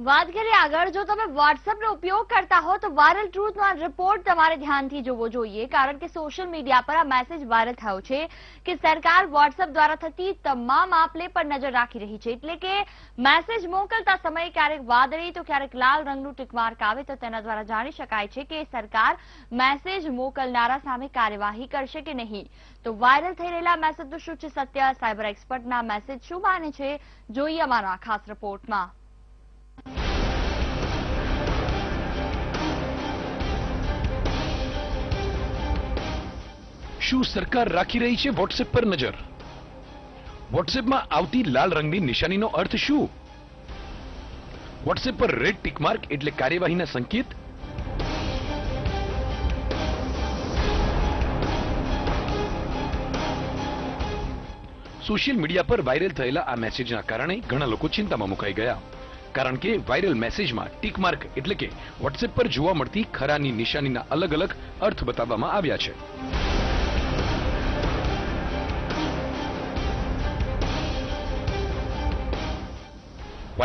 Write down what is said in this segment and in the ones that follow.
વાત કરીએ આગળ, જો તમે વોટ્સએપનો ઉપયોગ કરતા હો, તો વાયરલ ટ્રુથનો આ રિપોર્ટ તમારે ધ્યાનથી જોવો જોઈએ, કારણ કે સોશિયલ મીડિયા પર આ મેસેજ વાયરલ થયો છે કે સરકાર વોટ્સએપ દ્વારા થતી તમામ આપલે પર નજર રાખી રહી છે. એટલે કે મેસેજ મોકલતા સમયે ક્યારેક વાદળી, તો ક્યારેક લાલ રંગનું ટીકમાર્ક આવે, તો તેના દ્વારા જાણી શકાય છે કે સરકાર મેસેજ મોકલનારા સામે કાર્યવાહી કરશે કે નહીં. તો વાયરલ થઈ રહેલા મેસેજનું શું છે? સત્ય સાયબર એક્સપર્ટના મેસેજ શું માને છે? જોઈએ અમારા ખાસ રિપોર્ટમાં શું સરકાર રાખી રહી છે વોટ્સએપ પર નજર? વોટ્સએપમાં આવતી લાલ રંગની નિશાનીનો અર્થ શું? વોટ્સએપ પર રેડ ટીકમાર્ક એટલે કાર્યવાહીના સંકેત? સોશિયલ મીડિયા પર વાયરલ થયેલા આ મેસેજના કારણે ઘણા લોકો ચિંતામાં મુકાઈ ગયા. કારણ કે વાયરલ મેસેજમાં ટીક માર્ક એટલે કે વોટ્સએપ પર જોવા મળતી ખરાની નિશાનીના અલગ અલગ અર્થ બતાવવામાં આવ્યા છે.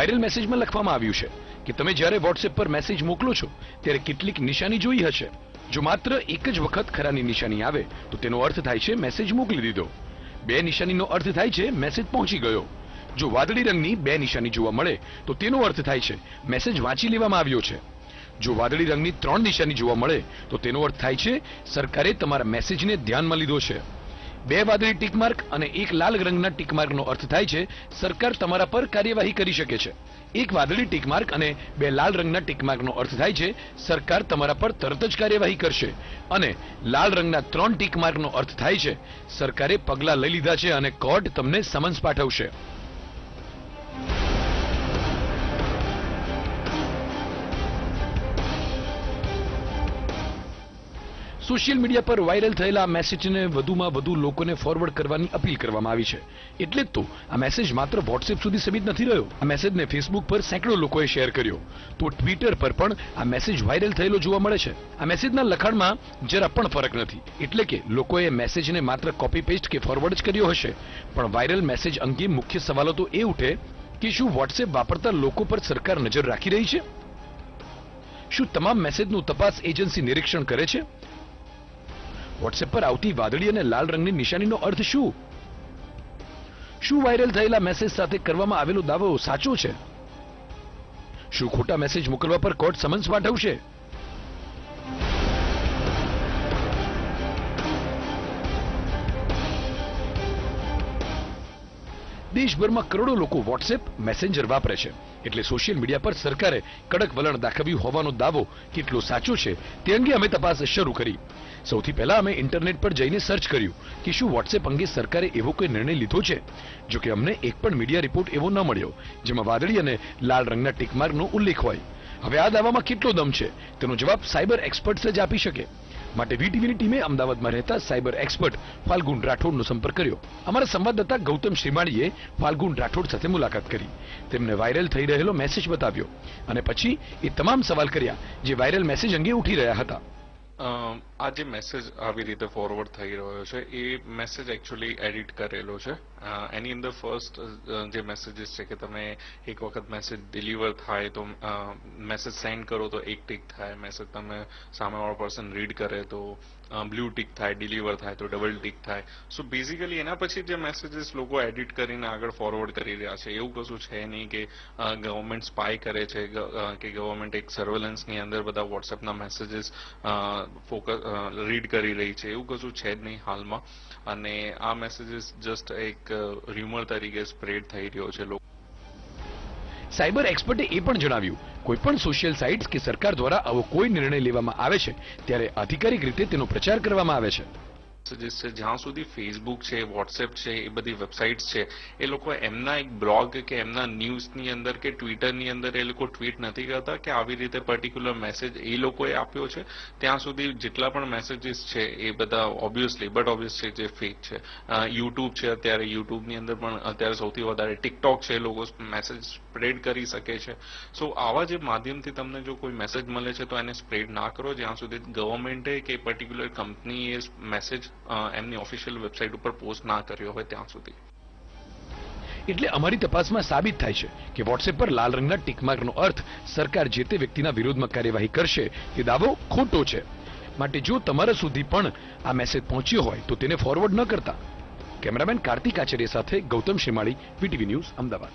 વાયરલ મેસેજમાં લખવામાં આવ્યું છે કે તમે જ્યારે વોટ્સએપ પર મેસેજ મોકલો છો, ત્યારે કેટલીક નિશાની જોઈ હશે. જો માત્ર એક જ વખત ખરાની નિશાની આવે, તો તેનો અર્થ થાય છે મેસેજ મોકલી દીધો. બે નિશાનીનો અર્થ થાય છે મેસેજ પહોંચી ગયો. જો વાદળી રંગની બે નિશાની જોવા મળે, તો તેનો અર્થ થાય છે મેસેજ વાંચી લેવામાં આવ્યો છે. જો વાદળી રંગની ત્રણ નિશાની જોવા મળે, તો તેનો અર્થ થાય છે સરકારે તમારા મેસેજને ધ્યાનમાં લીધો છે. બે વાદળી ટીકમાર્ક અને એક લાલ રંગના ટીકમાર્કનો અર્થ થાય છે, સરકાર તમારા પર કાર્યવાહી કરી શકે છે. એક વાદળી ટીકમાર્ક અને બે લાલ રંગના ટીકમાર્કનો અર્થ થાય છે, સરકાર તમારા પર તરત જ કાર્યવાહી કરશે. અને લાલ રંગના ત્રણ ટીકમાર્કનો અર્થ થાય છે, સરકારે પગલાં લઈ લીધા છે અને કોર્ટ તમને સમન્સ પાઠવશે. સોશિયલ મીડિયા પર વાયરલ થયેલા આ મેસેજને વધુમાં વધુ લોકોને ફોરવર્ડ કરવાની અપીલ કરવામાં આવી છે. એટલે જ તો આ મેસેજ માત્ર વોટ્સએપ સુધી સીમિત નથી રહ્યો. આ મેસેજને ફેસબુક પર સેંકડો લોકોએ શેર કર્યો. તો ટ્વિટર પર પણ આ મેસેજ વાયરલ થયેલો જોવા મળે છે. આ મેસેજના લખાણમાં જરા પણ ફરક નથી. એટલે કે લોકોએ મેસેજને માત્ર કોપી પેસ્ટ કે ફોરવર્ડ જ કર્યો હશે. પણ વાયરલ મેસેજ અંગે મુખ્ય સવાલો તો એ ઉઠે કે શું વોટ્સએપ વાપરતા લોકો પર સરકાર નજર રાખી રહી છે? શું તમામ મેસેજનું તપાસ એજન્સી નિરીક્ષણ કરે છે? વોટ્સએપ પર આવતી વાદળી અને લાલ રંગની નિશાનીનો અર્થ શું? શું વાયરલ થયેલા મેસેજ સાથે કરવામાં આવેલો દાવો સાચો છે? શું ખોટા મેસેજ મોકલવા પર કોર્ટ સમન્સ પાઠવશે? દેશભરમાં કરોડો લોકો વોટ્સએપ મેસેન્જર વાપરે છે. એટલે સોશિયલ મીડિયા પર સરકારે કડક વલણ દાખવ્યું હોવાનો દાવો કેટલો સાચો છે તે અંગે અમે તપાસ શરૂ કરી. સૌથી પહેલા અમે ઇન્ટરનેટ પર જઈને સર્ચ કર્યું કે શું વોટ્સએપ અંગે સરકારે એવો કોઈ નિર્ણય લીધો છે? જો કે અમને એક પણ મીડિયા રિપોર્ટ એવો ન મળ્યો, જેમાં વાદળી અને લાલ રંગના ટિકમાર્કનો ઉલ્લેખ હોય. હવે આ દાવામાં કેટલો દમ છે? તેનો જવાબ સાયબર એક્સપર્ટ્સ જ આપી શકે. માટે વીટીવીની ટીમે અમદાવાદમાં રહેતા સાયબર એક્સપર્ટ ફાલ્ગુન રાઠોડનો સંપર્ક કર્યો. અમારા સંવાદદાતા ગૌતમ શ્રીમાળીએ ફાલ્ગુન રાઠોડ સાથે મુલાકાત કરી. તેમને વાયરલ થઈ રહેલો મેસેજ બતાવ્યો. અને પછી એ તમામ સવાલ કર્યા, જે વાયરલ મેસેજ અંગે ઉઠી રહ્યા હતા. આ જે મેસેજ આવી રીતે ફોરવર્ડ થઈ રહ્યો છે, એ મેસેજ એકચ્યુઅલી એડિટ કરેલો છે. એની અંદર ફર્સ્ટ જે મેસેજીસ છે કે તમે એક વખત મેસેજ ડિલિવર થાય તો મેસેજ સેન્ડ કરો તો એક ટીક થાય. મેસેજ તમે સામેવાળો પર્સન રીડ કરે તો બ્લુ ટીક થાય, ડિલિવર થાય, તો ડબલ ટીક થાય. સો બેઝિકલી એના પછી જે મેસેજીસ લોકો એડિટ કરીને આગળ ફોરવર્ડ કરી રહ્યા છે, એવું કશું છે નહીં કે ગવર્મેન્ટ સ્પાય કરે છે કે ગવર્મેન્ટ એક સર્વેલન્સની અંદર બધા વોટ્સએપના મેસેજીસ ફોકસ રીડ કરી રહી છે, એવું કશું છે જ નહીં હાલમાં. અને આ મેસેજીસ જસ્ટ એક ર્યુમર તરીકે સ્પ્રેડ થઈ રહ્યો છે લોકો સાયબર એક્સપર્ટે એ પણ જણાવ્યું કોઈ પણ સોશિયલ સાઇટ્સ કે સરકાર દ્વારા આવો કોઈ નિર્ણય લેવામાં આવે છે, ત્યારે આધિકારિક રીતે તેનો પ્રચાર કરવામાં આવે છે. જ્યાં સુધી ફેસબુક છે વોટ્સએપ છે, એ બધી વેબસાઇટ્સ છે, એ લોકો એમના એક બ્લોગ કે એમના ન્યૂઝની અંદર કે ટ્વિટરની અંદર એ લોકો ટ્વીટ નથી કરતા કે આવી રીતે પર્ટિક્યુલર મેસેજ એ લોકોએ આપ્યો છે. ત્યાં સુધી જેટલા પણ મેસેજીસ છે, એ બધા ઓબ્વિયસલી બટ ઓબ્વિયસ છે જે ફેક છે. યુટ્યુબ છે, અત્યારે યુટ્યુબની અંદર પણ અત્યારે સૌથી વધારે ટિકટોક છે, એ લોકો મેસેજ સ્પ્રેડ કરી શકે છે. સો આવા જે માધ્યમથી તમને જો કોઈ મેસેજ મળે છે, તો એને સ્પ્રેડ ના કરો. જ્યાં સુધી ગવર્મેન્ટે કે પર્ટિક્યુલર કંપનીએ મેસેજ એમની ઓફિશિયલ વેબસાઇટ ઉપર પોસ્ટ ના કર્યો હોય ત્યાં સુધી. એટલે અમારી તપાસમાં સાબિત થાય છે કે વોટ્સએપ પર લાલ રંગના ટીકમાર્કનો અર્થ સરકાર જે તે વ્યક્તિના વિરોધમાં કાર્યવાહી કરશે તે દાવો ખોટો છે. માટે જો તમારા સુધી પણ આ મેસેજ પહોંચ્યો હોય તો તેને ફોરવર્ડ ન કરતા. કેમેરામેન કાર્તિક આચાર્ય સાથે ગૌતમ શિમાળી વીટીવી ન્યૂઝ અમદાવાદ.